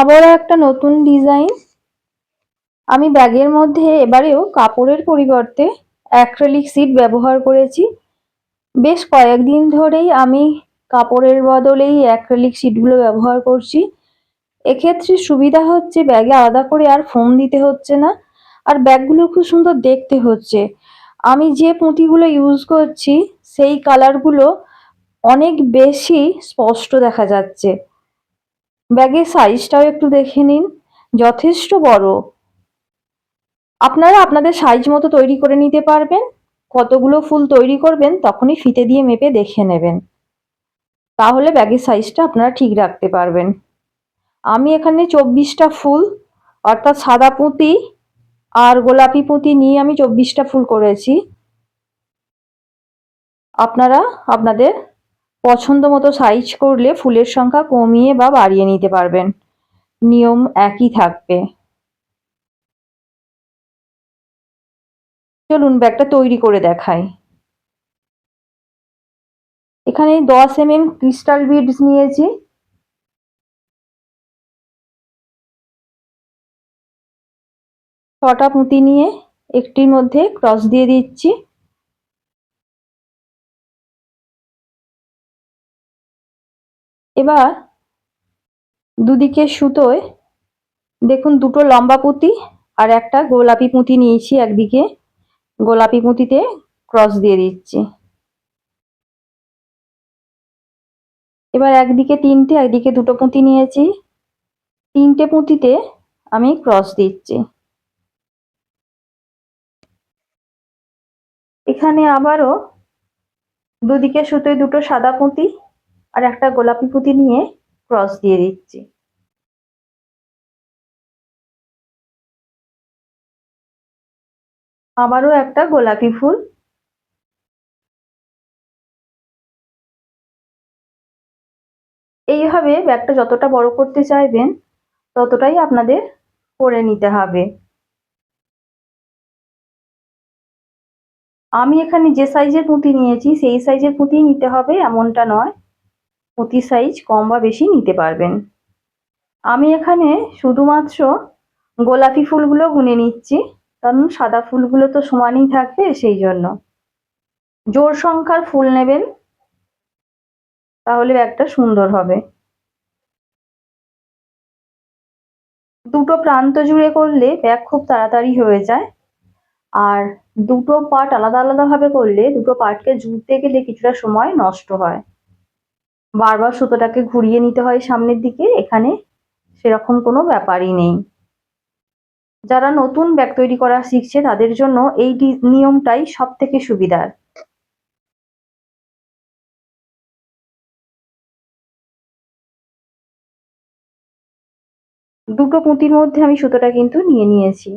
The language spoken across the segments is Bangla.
আবারও একটা নতুন ডিজাইন। আমি ব্যাগের মধ্যে এবারেও কাপড়ের পরিবর্তে অ্যাক্রেলিক সিট ব্যবহার করেছি। বেশ কয়েকদিন ধরেই আমি কাপড়ের বদলেই অ্যাক্রেলিক সিটগুলো ব্যবহার করছি। এক্ষেত্রে সুবিধা হচ্ছে ব্যাগে আলাদা করে আর ফোম দিতে হচ্ছে না, আর ব্যাগগুলো খুব সুন্দর দেখতে হচ্ছে। আমি যে পুঁতিগুলো ইউজ করছি, সেই কালারগুলো অনেক বেশি স্পষ্ট দেখা যাচ্ছে। ব্যাগের সাইজটাও একটু দেখে নিন। যথেষ্ট বড়। আপনারা আপনাদের সাইজ মতো তৈরি করে নিতে পারবেন। কতগুলো ফুল তৈরি করবেন তখনই ফিতে দিয়ে মেপে দেখে নেবেন। তাহলে ব্যাগের সাইজটা আপনারা ঠিক রাখতে পারবেন। আমি এখানে চব্বিশটা ফুল, অর্থাৎ সাদা পুঁতি আর গোলাপি পুঁতি নিয়ে আমি চব্বিশটা ফুল করেছি। আপনারা আপনাদের পছন্দ মতো সাইজ করলে ফুলের সংখ্যা কমিয়ে বা বাড়িয়ে নিতে পারবেন। নিয়ম একই থাকবে। চলুন ব্যাগটা তৈরি করে দেখাই। এখানে দশ এম এম ক্রিস্টাল বিডস নিয়েছি। ছটা পুঁতি নিয়ে একটির মধ্যে ক্রস দিয়ে দিচ্ছি। এবার দুদিকে সুতোয় দেখুন দুটো লম্বা পুঁতি আর একটা গোলাপি পুঁতি নিয়েছি একদিকে। গোলাপি পুঁতিতে ক্রস দিয়ে দিচ্ছি। এবার একদিকে তিনটে, একদিকে দুটো পুঁতি নিয়েছি। তিনটে পুঁতিতে আমি ক্রস দিচ্ছি। এখানে আবারও দুদিকে সুতোয় দুটো সাদা পুঁতি আর একটা গোলাপি পুঁতি নিয়ে ক্রস দিয়ে দিচ্ছি। আবারও একটা গোলাপি ফুল। এইভাবে ব্যাগটা যতটা বড় করতে চাইবেন, ততটাই আপনাদের করে নিতে হবে। আমি এখানে যে সাইজের পুঁতি নিয়েছি, সেই সাইজের পুঁতি নিতে হবে, এমনটা নয়। পুঁতির সাইজ কম বা বেশি নিতে পারবেন। আমি এখানে শুধুমাত্র গোলাপি ফুলগুলো গুনে নিচ্ছি, কারণ সাদা ফুলগুলো তো সমানই থাকবে সেই জন্য। জোর সংখ্যার ফুল নেবেন, তাহলে একটা সুন্দর হবে। দুটো প্রান্ত জুড়ে করলে ব্যাগ খুব তাড়াতাড়ি হয়ে যায়, আর দুটো পার্ট আলাদা আলাদাভাবে করলে দুটো পার্টকে জুড়তে গেলে কিছুটা সময় নষ্ট হয়। বারবার সুতোটাকে ঘুরিয়ে নিতে হয় সামনের দিকে, এখানে সেরকম কোনো ব্যাপারই নেই। যারা নতুন ব্যাগ তৈরি করা শিখছে, তাদের জন্য এই নিয়মটাই সব থেকে সুবিধার। দুটো পুঁতির মধ্যে আমি সুতোটা কিন্তু নিয়ে নিয়েছি।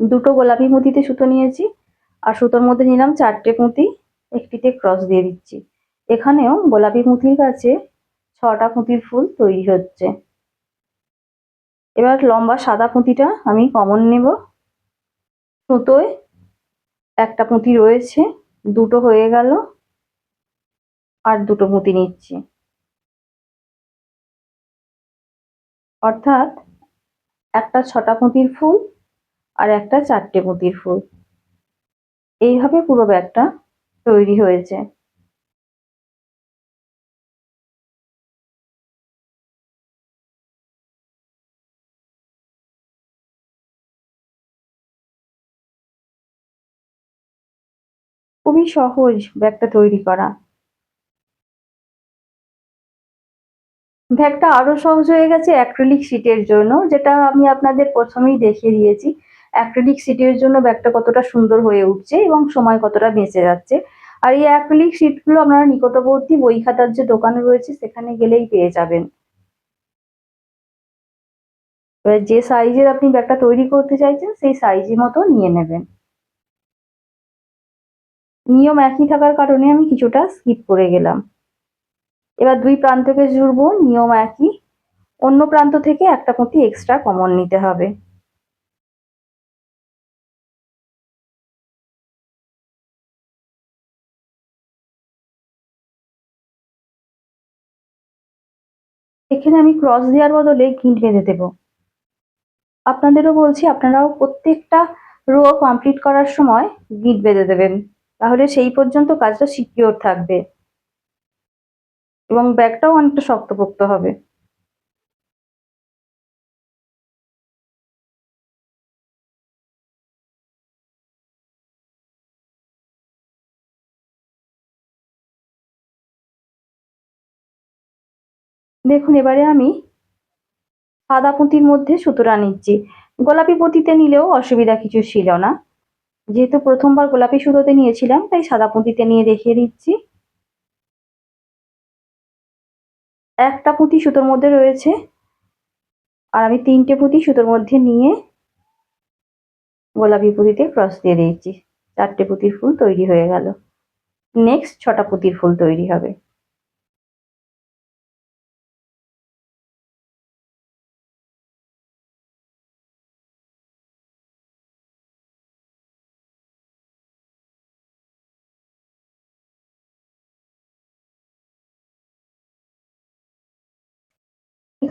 দুটো গোলাপি পুঁতিতে সুতো নিয়েছি, আর সুতোর মধ্যে নিলাম চারটে পুঁতি, একটিতে ক্রস দিয়ে দিচ্ছি। এখানেও গোলাপি পুঁতির কাছে ছটা পুঁতির ফুল তৈরি হচ্ছে। এবার লম্বা সাদা পুঁতিটা আমি কমন নেব। সুতোয় একটা পুঁতি রয়েছে, দুটো হয়ে গেল, আর দুটো পুঁতি নিচ্ছি। অর্থাৎ একটা ছটা পুঁতির ফুল আর একটা চারটে পুঁতির ফুল। এইভাবে পুরো ব্যাগটা তৈরি হয়েছে। খুবই সহজ ব্যাগটা তৈরি করা। ব্যাগটা আরও সহজ হয়ে গেছে অ্যাক্রিলিক শিটের জন্য, যেটা আমি আপনাদের প্রথমেই দেখিয়ে দিয়েছি। অ্যাক্রিলিক শিটের জন্য ব্যাগটা কতটা সুন্দর হয়ে উঠছে এবং সময় কতটা বেঁচে যাচ্ছে। আর এই অ্যাক্রিলিক শিটগুলো আপনারা নিকটবর্তী বই খাতার যে দোকান রয়েছে, সেখানে গেলেই পেয়ে যাবেন। এবার যে সাইজের আপনি ব্যাগটা তৈরি করতে চাইছেন, সেই সাইজের মতো নিয়ে নেবেন। নিয়ম একই থাকার কারণে আমি কিছুটা স্কিপ করে গেলাম। এবার দুই প্রান্তকে জুড়বো, নিয়ম একই। অন্য প্রান্ত থেকে একটা পুঁতি এক্সট্রা কমন নিতে হবে। এখানে আমি ক্রস দেওয়ার বদলে গিঁট বেঁধে দেবো। আপনাদেরও বলছি, আপনারাও প্রত্যেকটা রো কমপ্লিট করার সময় গিট বেঁধে দেবেন। তাহলে সেই পর্যন্ত কাজটা সিকিওর থাকবে। এবং ব্যাগটাও অনেকটা শক্তপোক্ত হবে। দেখুন, এবারে আমি সাদা পুঁতির মধ্যে সুতোটা নিচ্ছি গোলাপি পুঁতিতে নিলেও অসুবিধা কিছু ছিল না। যেহেতু প্রথমবার গোলাপি সুতোতে নিয়েছিলাম, তাই সাদা পুঁতিতে নিয়ে দেখিয়ে দিচ্ছি। একটা পুঁতি সুতোর মধ্যে রয়েছে, আর আমি তিনটে পুঁতি সুতোর মধ্যে নিয়ে গোলাপি পুঁতিতে ক্রস দিয়ে দিয়েছি। চারটে পুঁতির ফুল তৈরি হয়ে গেল। নেক্সট ছটা পুঁতির ফুল তৈরি হবে।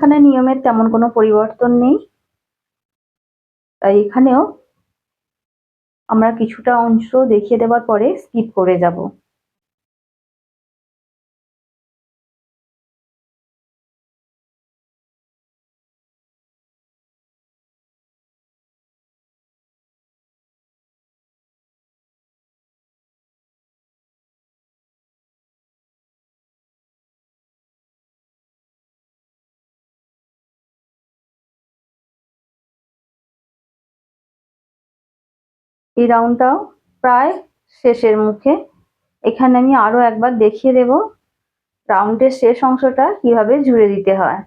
এখানে নিয়মের তেমন কোনো পরিবর্তন নেই। তাই এখানেও আমরা কিছুটা অংশ দেখিয়ে দেওয়ার পরে স্কিপ করে যাব। এই রাউন্ডটাও প্রায় শেষের মুখে। এখানে আমি আরও একবার দেখিয়ে দেব রাউন্ডের শেষ অংশটা কীভাবে জুড়ে দিতে হয়।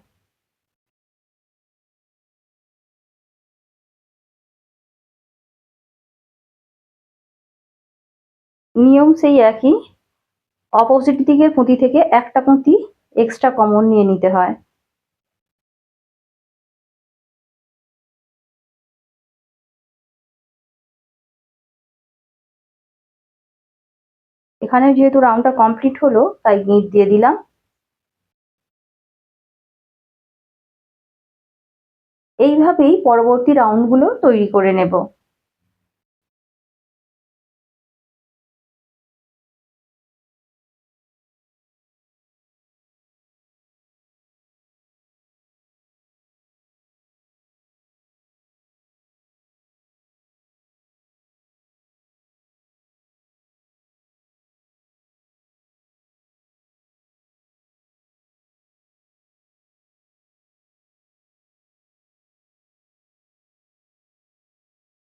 নিয়ম সেই একই। অপোজিট দিকের পুঁতি থেকে একটা পুঁতি এক্সট্রা কমন নিয়ে নিতে হয়। এখানে যেহেতু রাউন্ডটা কমপ্লিট হলো, তাই গিঁট দিয়ে দিলাম। এইভাবেই পরবর্তী রাউন্ডগুলো তৈরি করে নেব।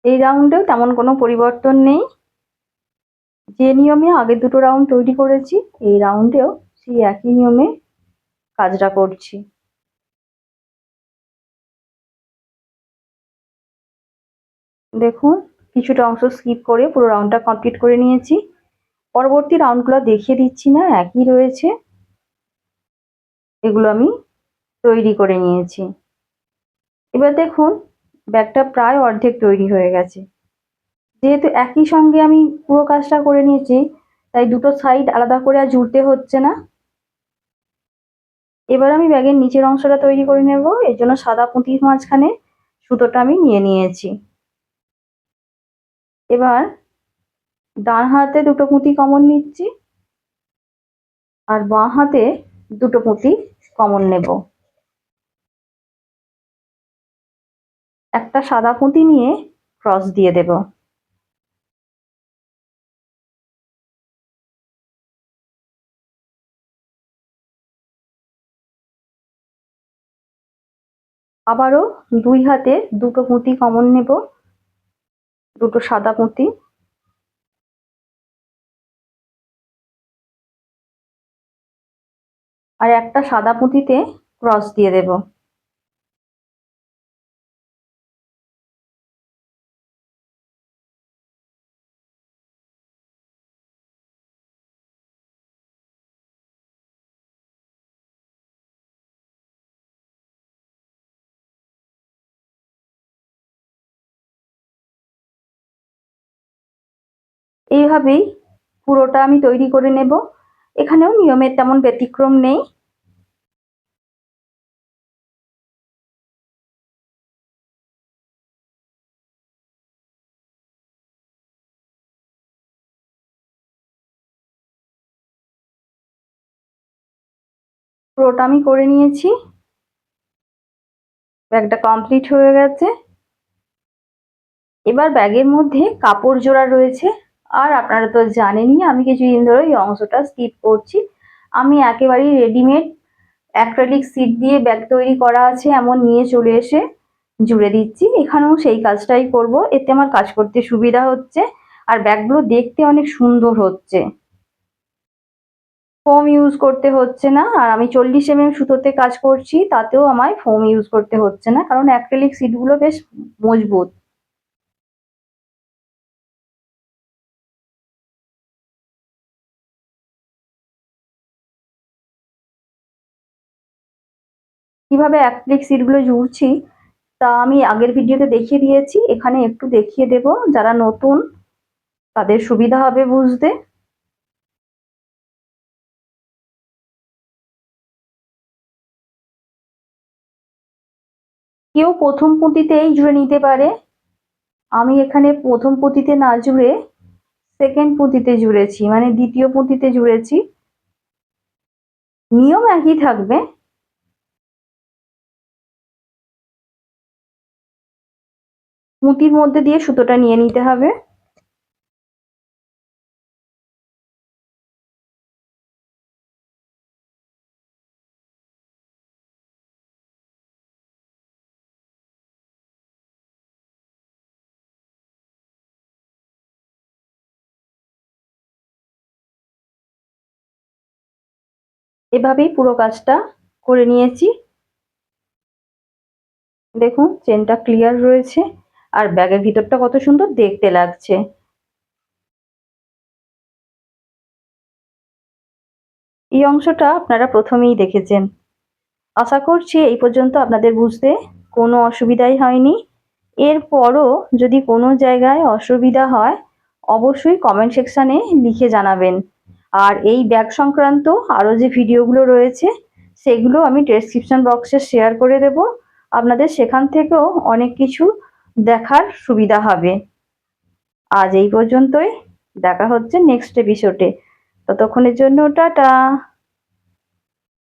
এই রাউন্ডেও তেমন কোনো পরিবর্তন নেই। যে নিয়মে আগে দুটো রাউন্ড তৈরি করেছি, এই রাউন্ডেও সেই একই নিয়মে কাজটা করছি। দেখুন, কিছুটা অংশ স্কিপ করে পুরো রাউন্ডটা কমপ্লিট করে নিয়েছি। পরবর্তী রাউন্ডগুলো দেখিয়ে দিচ্ছি না, একই রয়েছে। এগুলো আমি তৈরি করে নিয়েছি। এবার দেখুন ব্যাগটা প্রায় অর্ধেক তৈরি হয়ে গেছে। যেহেতু একই সঙ্গে আমি পুরো কাজটা করে নিয়েছি, তাই দুটো সাইড আলাদা করে আর জুড়তে হচ্ছে না। এবার আমি ব্যাগের নিচের অংশটা তৈরি করে নেব। এর জন্য সাদা পুঁতির মাঝখানে সুতোটা আমি নিয়ে নিয়েছি। এবার ডান হাতে দুটো পুঁতি কমন নিচ্ছি, আর বাঁ হাতে দুটো পুঁতি কমন নেব। একটা সাদা পুঁতি নিয়ে ক্রস দিয়ে দেব। আবারও দুই হাতে দুটো পুঁতি কমন নেব। দুটো সাদা পুঁতি। আর একটা সাদা পুঁতিতে ক্রস দিয়ে দেব। এভাবেই পুরোটা আমি তৈরি করে নেব, এখানেও নিয়মের তেমন ব্যতিক্রম নেই। পুরোটা আমি করে নিয়েছি। ব্যাগটা কমপ্লিট হয়ে গেছে। এবার ব্যাগের মধ্যে কাপড় জোড়া রয়েছে। আর আপনারা তো জানেনই, আমি কিছুদিন ধরে এই অংশটা স্কিপ করছি। আমি একেবারেই রেডিমেড অ্যাক্রেলিক সিট দিয়ে ব্যাগ তৈরি করা আছে, এমন নিয়ে চলে এসে জুড়ে দিচ্ছি। এখানেও সেই কাজটাই করব। এতে আমার কাজ করতে সুবিধা হচ্ছে আর ব্যাগগুলো দেখতে অনেক সুন্দর হচ্ছে। ফোম ইউজ করতে হচ্ছে না আর আমি চল্লিশ এম এম সুতোতে কাজ করছি, তাতেও আমায় ফোম ইউজ করতে হচ্ছে না, কারণ অ্যাক্রেলিক সিটগুলো বেশ মজবুত। কীভাবে অ্যাক্রিলিক সিটগুলো জুড়ছি তা আমি আগের ভিডিওতে দেখিয়ে দিয়েছি। এখানে একটু দেখিয়ে দেব, যারা নতুন, তাদের সুবিধা হবে বুঝতে। কেউ প্রথম পুঁতিতেই জুড়ে নিতে পারে। আমি এখানে প্রথম পুঁতিতে না জুড়ে সেকেন্ড পুঁতিতে জুড়েছি মানে দ্বিতীয় পুঁতিতে জুড়েছি। নিয়ম একই থাকবে। পুঁতির মধ্যে দিয়ে সুতোটা নিয়ে নিতে হবে। এভাবেই পুরো কাজটা করে নিয়েছি। দেখুন চেনটা ক্লিয়ার রয়েছে। আর ব্যাগের ভিতরটা কত সুন্দর দেখতে লাগছে। এই অংশটা আপনারা প্রথমেই দেখেছেন। আশা করছি এই পর্যন্ত আপনাদের বুঝতে কোনো অসুবিধাই হয়নি। এরপরও যদি কোনো জায়গায় অসুবিধা হয়, অবশ্যই কমেন্ট সেকশানে লিখে জানাবেন। আর এই ব্যাগ সংক্রান্ত আরও যে ভিডিওগুলো রয়েছে, সেগুলো আমি ডেসক্রিপশন বক্সে শেয়ার করে দেব। আপনাদের সেখান থেকেও অনেক কিছু দেখার সুবিধা হবে। আজ এই পর্যন্তই। দেখা হচ্ছে নেক্সট এপিসোডে ততক্ষণের জন্য টাটা।